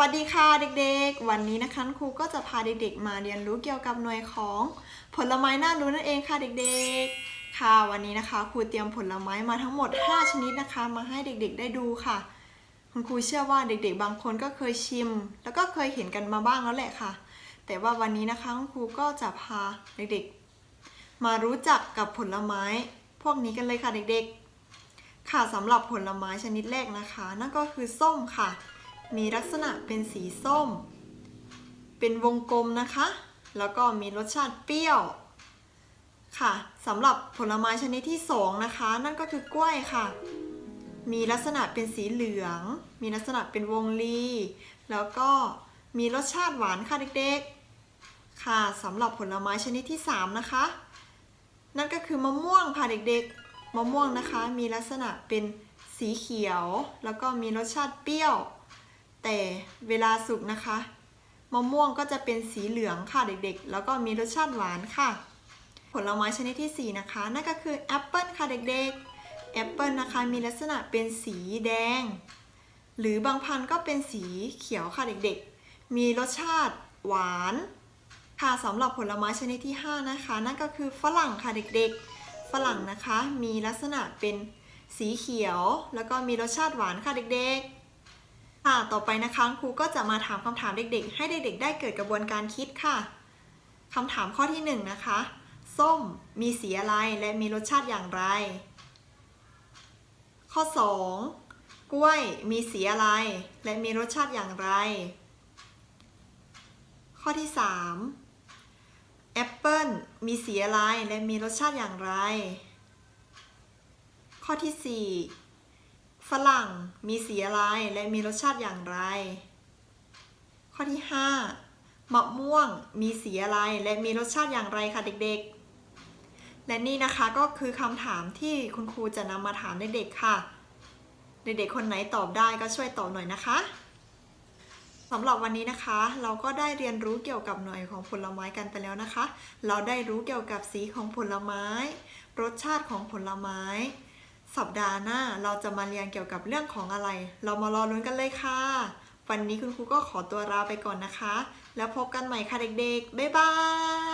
วัสดีค่ะเด็กๆ วันนี้นะคะครูก็จะพาเด็กๆ มาเรียนรู้เกี่ยวกับหน่วยของผลไม้น่ารู้นั่นเองค่ะเด็กๆ ค่ะวันนี้นะคะครูเตรียมผลไม้มาทั้งหมด 5 ชนิดนะคะ มาให้เด็กๆ ได้ดูค่ะ คุณครูเชื่อว่าเด็กๆ บางคนก็เคยชิม แล้วก็เคยเห็นกันมาบ้างแล้วแหละค่ะ แต่ว่าวันนี้นะคะคุณครูก็จะพาเด็กๆ มารู้จักกับผลไม้ พวกนี้กันเลยค่ะเด็กๆ ค่ะสำหรับผลไม้ชนิดแรกนะคะ นั่นก็คือส้มค่ะ มีลักษณะเป็นสีส้ม เป็นวงกลมนะคะ แล้วก็มีรสชาติเปรี้ยว ค่ะสำหรับผลไม้ชนิดที่สองนะคะ นั่นก็คือกล้วยค่ะ มีลักษณะเป็นสีเหลือง มีลักษณะเป็นวงรี แล้วก็มีรสชาติหวานค่ะเด็กๆ ค่ะสำหรับผลไม้ชนิดที่สามนะคะ นั่นก็คือมะม่วงค่ะเด็กๆ มะม่วงนะคะ มีลักษณะเป็นสีเขียว แล้วก็มีรสชาติเปรี้ยว แต่เวลาสุกนะคะมะม่วงก็จะเป็นสีเหลืองค่ะเด็กๆ แล้วก็มีรสชาติหวานค่ะ ผลไม้ชนิดที่ 4 นะคะ นั่นก็คือแอปเปิลค่ะเด็กๆแอปเปิลนะคะมีลักษณะเป็นสีแดง หรือบางพันธุ์ก็เป็นสีเขียวค่ะเด็กๆ มีรสชาติหวานค่ะสำหรับผลไม้ชนิดที่ 5 นะคะ นั่นก็คือฝรั่งค่ะเด็กๆ ฝรั่งนะคะมีลักษณะเป็นสีเขียว แล้วก็มีรสชาติหวานค่ะเด็กๆ ค่ะ ต่อไปนะคะครูก็จะมาถามคำถามเด็กๆ ให้เด็กๆ ได้เกิดกระบวนการคิดค่ะคำถามข้อที่1นะคะ ส้มมีสีอะไรและมีรสชาติอย่างไร ข้อ 2 กล้วยมีสีอะไร และมีรสชาติอย่างไร ข้อที่ 3 แอปเปิลมีสีอะไรและมีรสชาติอย่างไร ข้อที่ 4 ฝรั่งมีสีอะไรและมีรสชาติอย่างไร ข้อที่ 5 มะม่วงมีสีอะไรและมีรสชาติอย่างไรคะเด็กๆ และนี่นะคะก็คือคำถามที่คุณครูจะนำมาถามเด็กๆค่ะ เด็กๆคนไหนตอบได้ก็ช่วยตอบหน่อยนะคะสำหรับวันนี้นะคะ เราก็ได้เรียนรู้เกี่ยวกับหน่วยของผลไม้กันไปแล้วนะคะ เราได้รู้เกี่ยวกับสีของผลไม้ รสชาติของผลไม้ สัปดาห์หน้าเราจะมาเรียนเกี่ยวกับเรื่องของอะไร เรามารอลุ้นกันเลยค่ะ วันนี้คุณครูก็ขอตัวลาไปก่อนนะคะ แล้วพบกันใหม่ค่ะเด็กๆ บ๊ายบาย